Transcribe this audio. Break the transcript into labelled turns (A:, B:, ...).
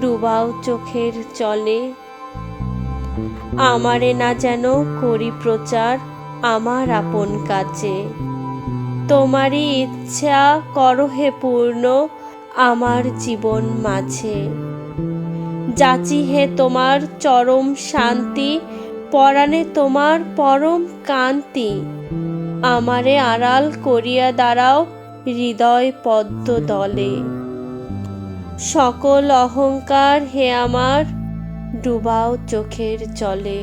A: ডুবাও চোখের চলে। আমারে না যেন করি প্রচার আমার আপন কাজে তোমারই ইচ্ছা করো হে পূর্ণ আমার জীবন মাঝে। যাচি হে তোমার চরম শান্তি, পরাণে তোমার পরম কান্তি। আমারে আড়াল করিয়া দাঁড়াও হৃদয় পদ্ম দলে। সকল অহংকার হে আমার ডুবাও চোখের জলে।